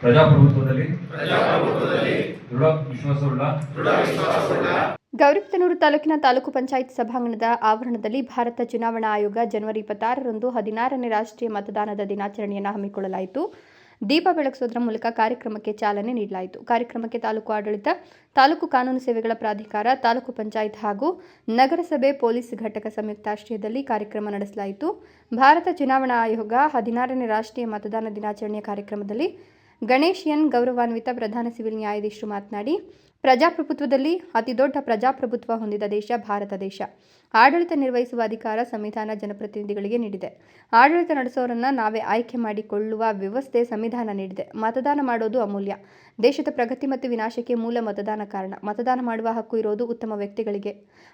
ಪ್ರಜಾಪ್ರಭುತ್ವದಲ್ಲಿ? ದೃಢ ವಿಶ್ವಾಸವುಳ್ಳ. ಗೌರಿಬಿದನೂರು ತಾಲೂಕಿನ ತಾಲೂಕು ಪಂಚಾಯತ್ ಸಭಾಂಗಣದ ಆವರಣದಲ್ಲಿ ಭಾರತ ಚುನಾವಣಾ ಆಯೋಗ ಜನವರಿ ಇಪ್ಪತ್ತಾರರಂದು ಹದಿನಾರನೇ ರಾಷ್ಟ್ರೀಯ ಮತದಾನದ ದಿನಾಚರಣೆಯನ್ನು ಹಮ್ಮಿಕೊಳ್ಳಲಾಯಿತು. ದೀಪ ಬೆಳಗಿಸೋದ್ರ ಮೂಲಕ ಕಾರ್ಯಕ್ರಮಕ್ಕೆ ಚಾಲನೆ ನೀಡಲಾಯಿತು. ಕಾರ್ಯಕ್ರಮಕ್ಕೆ ತಾಲೂಕು ಆಡಳಿತ, ತಾಲೂಕು ಕಾನೂನು ಸೇವೆಗಳ ಪ್ರಾಧಿಕಾರ, ತಾಲೂಕು ಪಂಚಾಯತ್ ಹಾಗೂ ನಗರಸಭೆ ಪೊಲೀಸ್ ಘಟಕ ಸಂಯುಕ್ತಾಶ್ರಯದಲ್ಲಿ ಕಾರ್ಯಕ್ರಮ ನಡೆಸಲಾಯಿತು. ಭಾರತ ಚುನಾವಣಾ ಆಯೋಗ ಹದಿನಾರನೇ ರಾಷ್ಟ್ರೀಯ ಮತದಾನ ದಿನಾಚರಣೆಯ ಕಾರ್ಯಕ್ರಮದಲ್ಲಿ ಗಣೇಶ್ ಎನ್ ಗೌರವಾನ್ವಿತ ಪ್ರಧಾನ ಸಿವಿಲ್ ನ್ಯಾಯಾಧೀಶರು ಮಾತನಾಡಿ ಪ್ರಜಾಪ್ರಭುತ್ವದಲ್ಲಿ ಅತಿದೊಡ್ಡ ಪ್ರಜಾಪ್ರಭುತ್ವ ಹೊಂದಿದ ದೇಶ ಭಾರತ ದೇಶ. ಆಡಳಿತ ನಿರ್ವಹಿಸುವ ಅಧಿಕಾರ ಸಂವಿಧಾನ ಜನಪ್ರತಿನಿಧಿಗಳಿಗೆ ನೀಡಿದೆ. ಆಡಳಿತ ನಡೆಸೋರನ್ನ ನಾವೇ ಆಯ್ಕೆ ಮಾಡಿಕೊಳ್ಳುವ ವ್ಯವಸ್ಥೆ ಸಂವಿಧಾನ ನೀಡಿದೆ. ಮತದಾನ ಮಾಡೋದು ಅಮೂಲ್ಯ. ದೇಶದ ಪ್ರಗತಿ ಮತ್ತು ವಿನಾಶಕ್ಕೆ ಮೂಲ ಮತದಾನ ಕಾರಣ. ಮತದಾನ ಮಾಡುವ ಹಕ್ಕು ಇರೋದು ಉತ್ತಮ ವ್ಯಕ್ತಿಗಳಿಗೆ.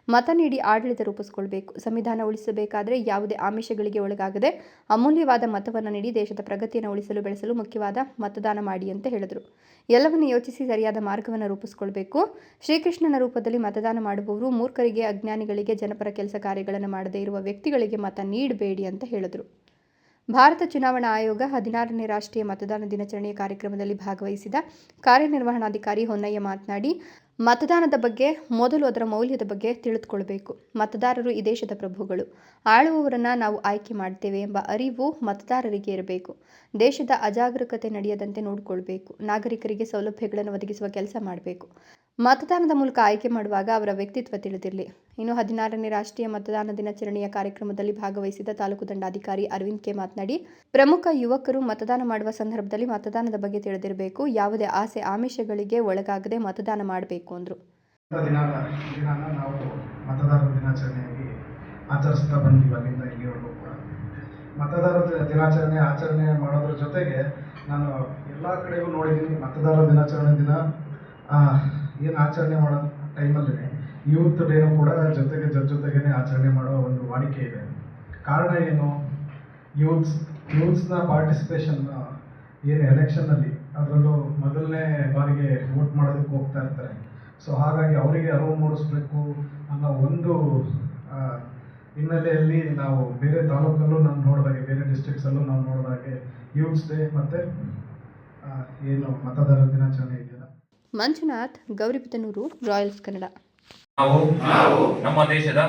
ಮತ ನೀಡಿ ಆಡಳಿತ ರೂಪಿಸಿಕೊಳ್ಬೇಕು. ಸಂವಿಧಾನ ಉಳಿಸಬೇಕಾದರೆ ಯಾವುದೇ ಆಮಿಷಗಳಿಗೆ ಒಳಗಾಗದೆ ಅಮೂಲ್ಯವಾದ ಮತವನ್ನು ನೀಡಿ ದೇಶದ ಪ್ರಗತಿಯನ್ನು ಉಳಿಸಲು, ಬೆಳೆಸಲು ಮುಖ್ಯವಾದ ಮತದಾನ ಮಾಡಿ ಅಂತ ಹೇಳಿದರು. ಎಲ್ಲವನ್ನು ಯೋಚಿಸಿ ಸರಿಯಾದ ಮಾರ್ಗವನ್ನು ರೂಪಿಸಿಕೊಳ್ಬೇಕು. ಶ್ರೀಕೃಷ್ಣನ ರೂಪದಲ್ಲಿ ಮತದಾನ ಮಾಡುವವರು ಮೂರ್ಖರಿಗೆ, ಅಜ್ಞಾನಿಗಳಿಗೆ, ಜನಪರ ಕೆಲಸ ಕಾರ್ಯಗಳನ್ನು ಮಾಡದೇ ಇರುವ ವ್ಯಕ್ತಿಗಳಿಗೆ ಮತ ನೀಡಬೇಡಿ ಅಂತ ಹೇಳಿದರು. ಭಾರತ ಚುನಾವಣಾ ಆಯೋಗ ಹದಿನಾರನೇ ರಾಷ್ಟ್ರೀಯ ಮತದಾನ ದಿನಾಚರಣೆಯ ಕಾರ್ಯಕ್ರಮದಲ್ಲಿ ಭಾಗವಹಿಸಿದ ಕಾರ್ಯನಿರ್ವಹಣಾಧಿಕಾರಿ ಹೊನ್ನಯ್ಯ ಮಾತನಾಡಿ ಮತದಾನದ ಬಗ್ಗೆ, ಮೊದಲು ಅದರ ಮೌಲ್ಯದ ಬಗ್ಗೆ ತಿಳಿದುಕೊಳ್ಬೇಕು. ಮತದಾರರು ಈ ದೇಶದ ಪ್ರಭುಗಳು. ಆಳುವವರನ್ನ ನಾವು ಆಯ್ಕೆ ಮಾಡ್ತೇವೆ ಎಂಬ ಅರಿವು ಮತದಾರರಿಗೆ ಇರಬೇಕು. ದೇಶದ ಅಜಾಗರೂಕತೆ ನಡೆಯದಂತೆ ನೋಡಿಕೊಳ್ಬೇಕು. ನಾಗರಿಕರಿಗೆ ಸೌಲಭ್ಯಗಳನ್ನು ಒದಗಿಸುವ ಕೆಲಸ ಮಾಡಬೇಕು. ಮತದಾನದ ಮೂಲಕ ಆಯ್ಕೆ ಮಾಡುವಾಗ ಅವರ ವ್ಯಕ್ತಿತ್ವ ತಿಳಿದಿರಲಿ. ಇನ್ನು ಹದಿನಾರನೇ ರಾಷ್ಟ್ರೀಯ ಮತದಾನ ದಿನಾಚರಣೆಯ ಕಾರ್ಯಕ್ರಮದಲ್ಲಿ ಭಾಗವಹಿಸಿದ ತಾಲೂಕು ದಂಡಾಧಿಕಾರಿ ಅರವಿಂದ್ ಕೆ ಮಾತನಾಡಿ, ಪ್ರಮುಖ ಯುವಕರು ಮತದಾನ ಮಾಡುವ ಸಂದರ್ಭದಲ್ಲಿ ಮತದಾನದ ಬಗ್ಗೆ ತಿಳಿದಿರಬೇಕು, ಯಾವುದೇ ಆಸೆ ಆಮಿಷಗಳಿಗೆ ಒಳಗಾಗದೆ ಮತದಾನ ಮಾಡಬೇಕು ಅಂದರು. ಆಚರಿಸ್ತಾ ಬಂದೀವಿ ಅಲ್ಲಿಂದ ಇಲ್ಲಿವರೆಗೂ ಕೂಡ. ಮತದಾರರ ದಿನಾಚರಣೆ ಆಚರಣೆ ಮಾಡೋದ್ರ ಜೊತೆಗೆ ನಾನು ಎಲ್ಲ ಕಡೆಗೂ ನೋಡಿದ್ದೀನಿ ಮತದಾರರ ದಿನಾಚರಣೆ ದಿನ ಏನು ಆಚರಣೆ ಮಾಡೋ ಟೈಮಲ್ಲಿ ಯೂತ್ ಡೇನು ಕೂಡ ಜೊತೆಗೆ ಜೊತೆ ಜೊತೆಗೇನೆ ಆಚರಣೆ ಮಾಡೋ ಒಂದು ವಾಡಿಕೆ ಇದೆ. ಕಾರಣ ಏನು? ಯೂತ್ಸ್, ಯೂತ್ಸ್ನ ಪಾರ್ಟಿಸಿಪೇಷನ್ ಏನು ಎಲೆಕ್ಷನ್ನಲ್ಲಿ ಅದರಲ್ಲೂ ಮೊದಲನೇ ಬಾರಿಗೆ ವೋಟ್ ಮಾಡೋದಕ್ಕೆ ಹೋಗ್ತಾ ಇರ್ತಾರೆ. ಸೊ ಹಾಗಾಗಿ ಅವರಿಗೆ ಅರಿವು ಮೂಡಿಸ್ಬೇಕು ಅನ್ನೋ ಒಂದು ಹಿನ್ನೆಲೆಯಲ್ಲಿ ನಾವು ಬೇರೆ ತಾಲೂಕಲ್ಲೂ ನಾವು ನೋಡಿದಾಗೆ, ಬೇರೆ ಡಿಸ್ಟ್ರಿಕ್ಸಲ್ಲೂ ನಾವು ನೋಡಿದಾಗೆ ಯೂತ್ಸ್ ಡೇ ಮತ್ತು ಏನು ಮತದಾರರ ದಿನಾಚರಣೆ ಇದೆಯಲ್ಲ. ಮಂಜುನಾಥ್, ಗೌರಿಬಿದನೂರು ರಾಯಲ್ಸ್ ಕನ್ನಡ. ನಾವು ನಮ್ಮ ದೇಶದ